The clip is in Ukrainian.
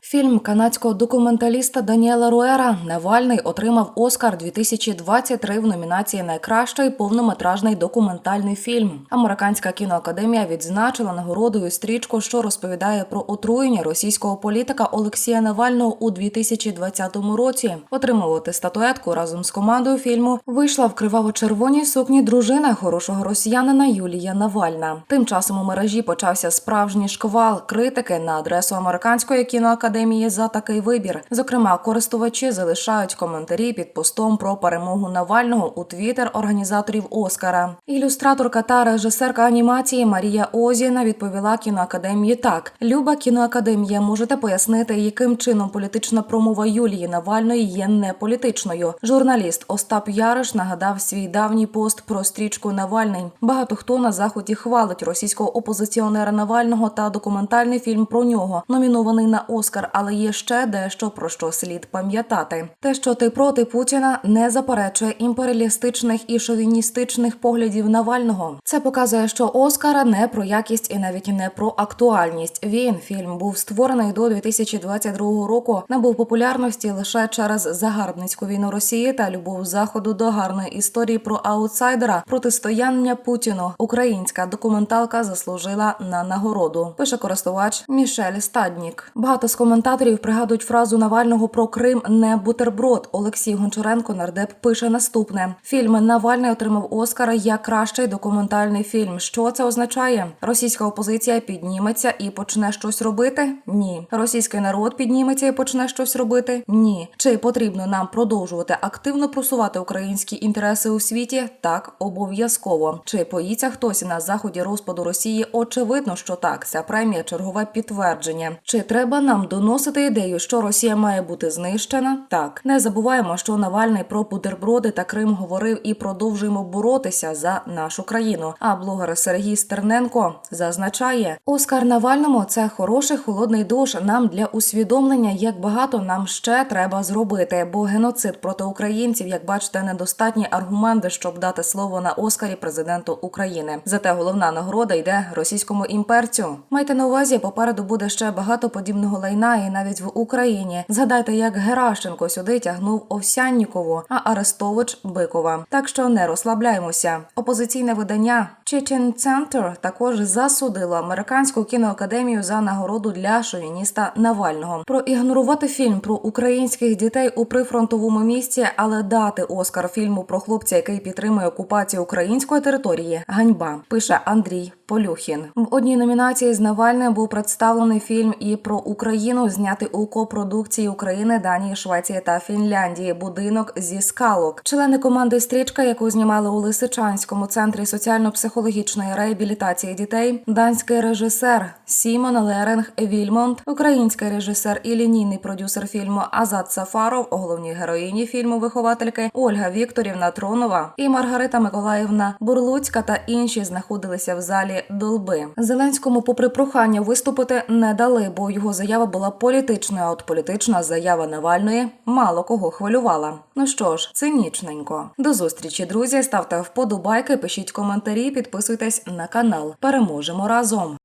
Фільм канадського документаліста Даніела Руера Навальний отримав Оскар 2023 в номінації Найкращий повнометражний документальний фільм. Американська кіноакадемія відзначила нагородою стрічку, що розповідає про отруєння російського політика Олексія Навального у 2020 році. Отримувати статуетку разом з командою фільму вийшла в криваво-червоній сукні дружина хорошого росіянина Юлія Навальна. Тим часом у мережі почався справжній шквал критики на адресу американської кіноакадемії за такий вибір. Зокрема, користувачі залишають коментарі під постом про перемогу Навального у твіттер організаторів Оскара. Ілюстраторка та режисерка анімації Марія Озіна відповіла кіноакадемії так: Люба кіноакадемія, можете пояснити, яким чином політична промова Юлії Навальної є не політичною. Журналіст Остап Яриш нагадав свій давній пост про стрічку Навальний. Багато хто на заході хвалить російського опозиціонера Навального та документальний фільм про нього, номінований на Оскар. Але є ще дещо про що слід пам'ятати. Те, що ти проти Путіна, не заперечує імперіалістичних і шовіністичних поглядів Навального. Це показує, що Оскара не про якість і навіть не про актуальність. Він фільм був створений до 2022 року. Набув популярності лише через загарбницьку війну Росії та любов заходу до гарної історії про аутсайдера протистояння Путіну. Українська документалка заслужила на нагороду. Пише користувач Мішель Стаднік. Багато з коментаторів пригадують фразу Навального про Крим не бутерброд. Олексій Гончаренко нардеп пише наступне: фільм Навальний отримав Оскара як кращий документальний фільм. Що це означає? Російська опозиція підніметься і почне щось робити? Ні. Російський народ підніметься і почне щось робити? Ні. Чи потрібно нам продовжувати активно просувати українські інтереси у світі? Так, обов'язково. Чи боїться хтось на заході розпаду Росії? Очевидно, що так. Ця премія чергове підтвердження. Чи треба нам доносити ідею, що Росія має бути знищена? Так, не забуваємо, що Навальний про бутерброди та Крим говорив і продовжуємо боротися за нашу країну. А блогер Сергій Стерненко зазначає, Оскар Навальному це хороший холодний душ нам для усвідомлення, як багато нам ще треба зробити. Бо геноцид проти українців, як бачите, недостатні аргументи, щоб дати слово на Оскарі президенту України. Зате головна нагорода йде російському імперцю. Майте на увазі, попереду буде ще багато подібного лайна, і навіть в Україні. Згадайте, як Геращенко сюди тягнув Овсяннікову, а Арестович Бикова. Так що не розслабляємося. Опозиційне видання Chechen Center також засудило американську кіноакадемію за нагороду для шовініста Навального. Проігнорувати фільм про українських дітей у прифронтовому місті, але дати Оскар фільму про хлопця, який підтримує окупацію української території. Ганьба пише Андрій Полюхін. В одній номінації з Навальним був представлений фільм і про Україну, знятий у копродукції України, Данії, Швеції та Фінляндії. Будинок зі скалок. Члени команди Стрічка, яку знімали у Лисичанському центрі соціально-психологічної реабілітації дітей, данський режисер Сімон Леренг Вільмонт, український режисер і лінійний продюсер фільму Азат Сафаров, головній героїні фільму виховательки Ольга Вікторівна Тронова і Маргарита Миколаївна Бурлуцька та інші знаходилися в залі долби. Зеленському, попри прохання виступити, не дали, бо його заява була політичною. А от політична заява Навальної мало кого хвилювала. Ну що ж, цинічненько. До зустрічі, друзі. Ставте вподобайки, пишіть коментарі, підписуйтесь на канал. Переможемо разом.